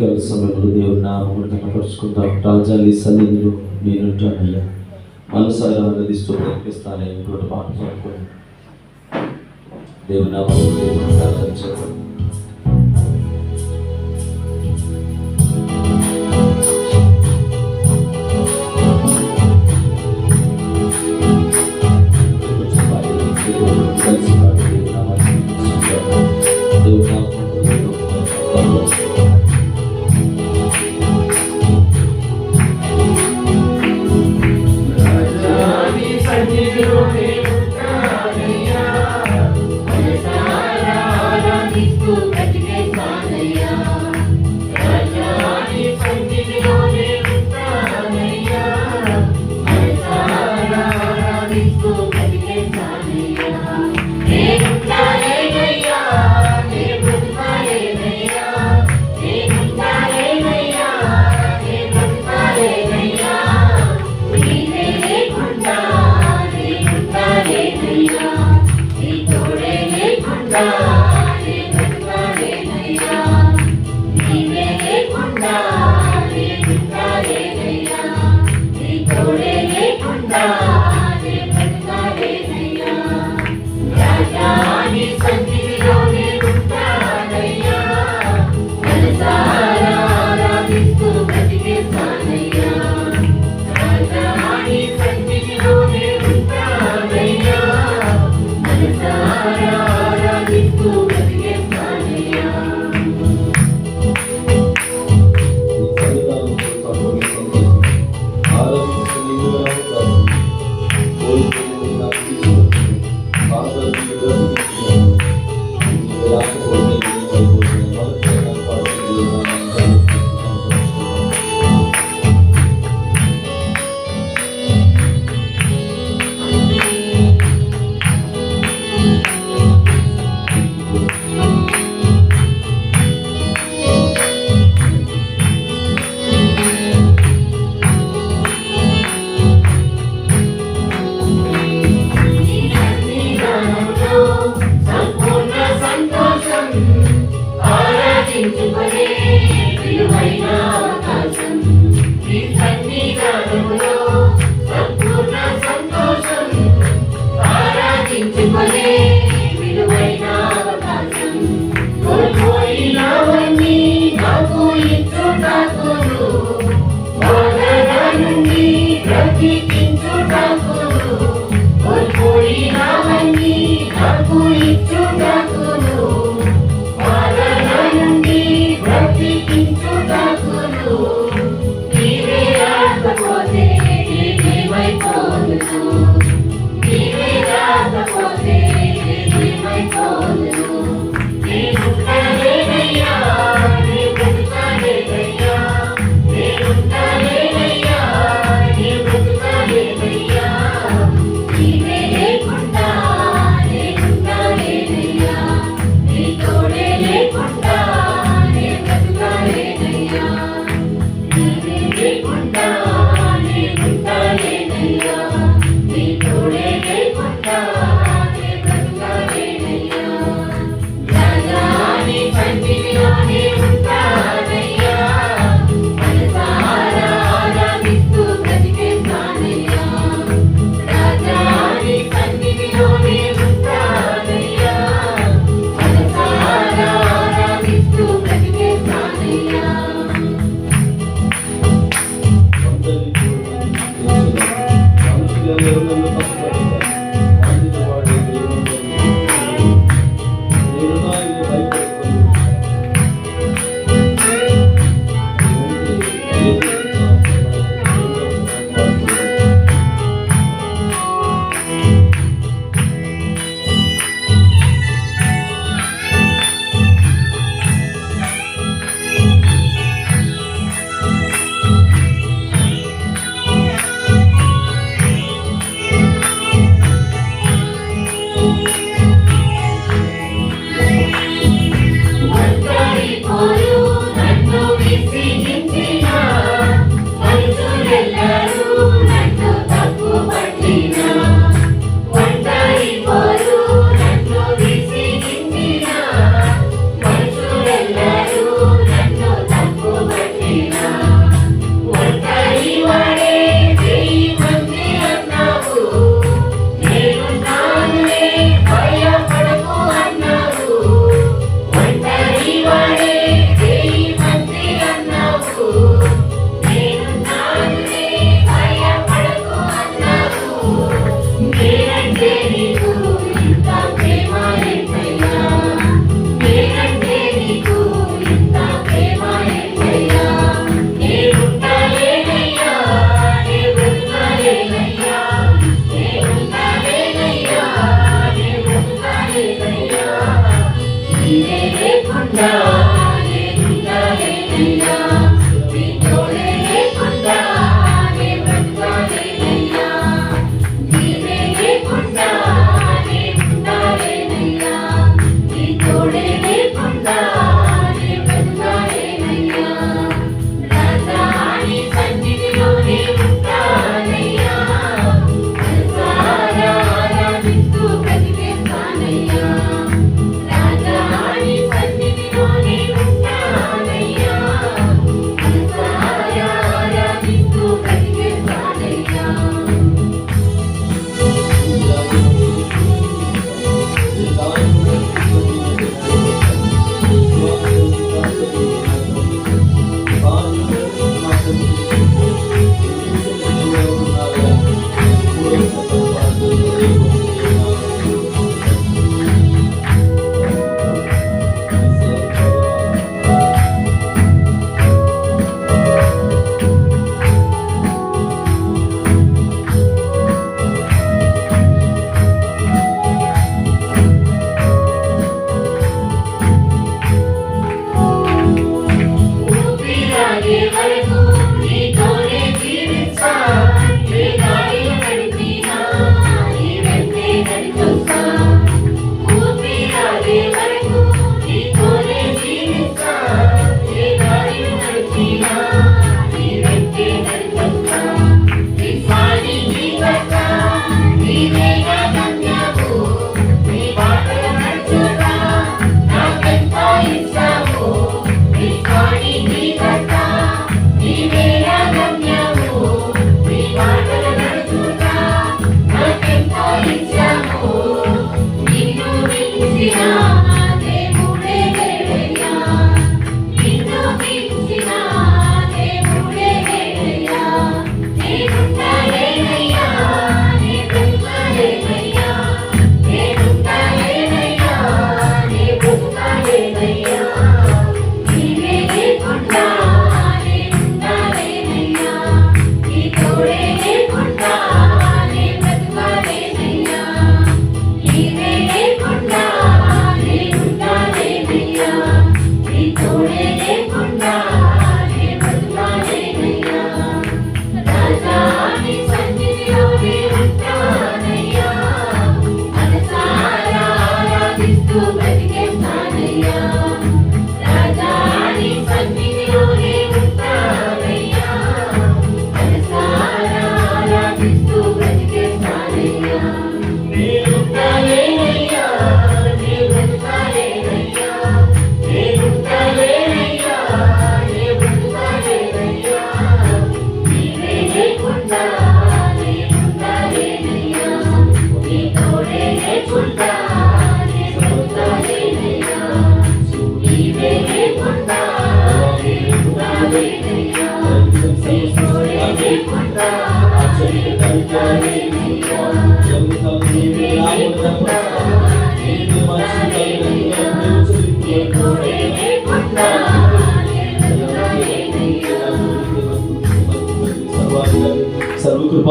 ఉదయకాల సమయంలో దేవుని నామములు కనపరుచుకుంటాం రాజాలి సన్నిధిలో నేనుంటానయ్యా మనసారా ఆనందిస్తూ ప్రకటిస్తానయ్యా ఇంకోటి పాట పాడుకోండి దేవుడు నా దేవుని ప్రార్థన Okay. రామని కబులిచ్చు Angelini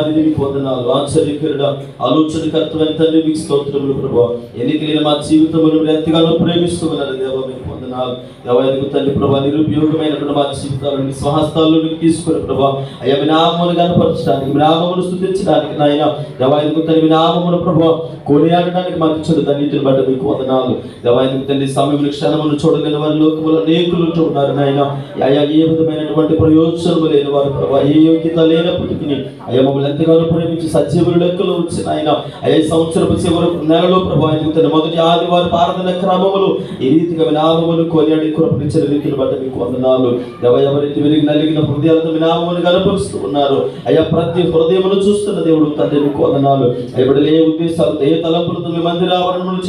సర్వకృపాది మీకు వందనాలు ఆశ్చర్యకరుడ ఆలోచనకర్తమైన తండ్రి మీకు స్తోత్రములు ప్రభా ఎన్నికలైన మా జీవితంలో మీరు ఎంతగానో ప్రేమిస్తున్నారు దేవ మీకు వందనాలు ఎవరికి తండ్రి ప్రభా నిరుపయోగమైనటువంటి మా జీవితాలను మీ స్వహస్తాల్లోకి తీసుకుని ప్రభా అయ్యా మీ నామమును కనపరచడానికి మీ స్థుతించడానికి నాయన ఎవరికి తండ్రి మీ నామమును ప్రభా కొనియాడడానికి మాకు చెడు ధన్యతను బట్టి మీకు వందనాలు. ఎవరికి తండ్రి సమయం క్షణమును చూడలేని వారి లోకములు అనేకులు ఉన్నారు నాయన. అయ్యా ఏ విధమైనటువంటి ప్రయోజనము లేని వారు ప్రభా ఏ యోగ్యత లేనప్పటికీ అయ్యా మమ్మల్ని ఎంతగానో ప్రేమించి సజీవుల లెక్కలో వచ్చిన ఆయన. ఐదు సంవత్సరపు చివరి నెలలో ప్రభావితం తన మొదటి ఆదివారం ఆరాధన క్రమములు ఈ రీతిగా వినామములు కొనియాడి కురపించిన రీతిని బట్టి మీకు వందనాలు. దేవ ఎవరైతే విరిగి నలిగిన హృదయాలతో వినామమును కనపరుస్తూ ఉన్నారు అయ్యా ప్రతి హృదయమును చూస్తున్న దేవుడు తండ్రి మీకు వందనాలు. అయ్యబడి ఏ ఉద్దేశాలతో ఏ తలంపులతో మీ మందిర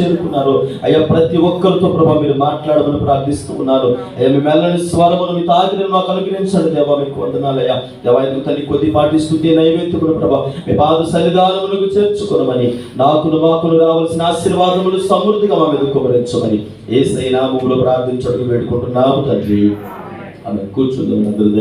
చేరుకున్నారు అయ్యా ప్రతి ఒక్కరితో ప్రభా మీరు మాట్లాడమని ప్రార్థిస్తూ ఉన్నారు అయ్యా మీ మెల్లని స్వరమును మీ తాగిన మాకు అనుగ్రహించండి. దేవా మీకు వందనాలు అయ్యా. దేవా ఎందుకు తల్లి కొద్దిపాటి స్థుతి నైవేద్యములు ప్రభా మీ పాద సన్నిధానములకు చేర్చుకొనమని నాకును మాకును రావాల్సిన ఆశీర్వాదములు సమృద్ధిగా మా మీద కుమరించమని ఏ నామములో ప్రార్థించడానికి వేడుకుంటున్నాము తండ్రి. ఆమె కూర్చుందాం అందరి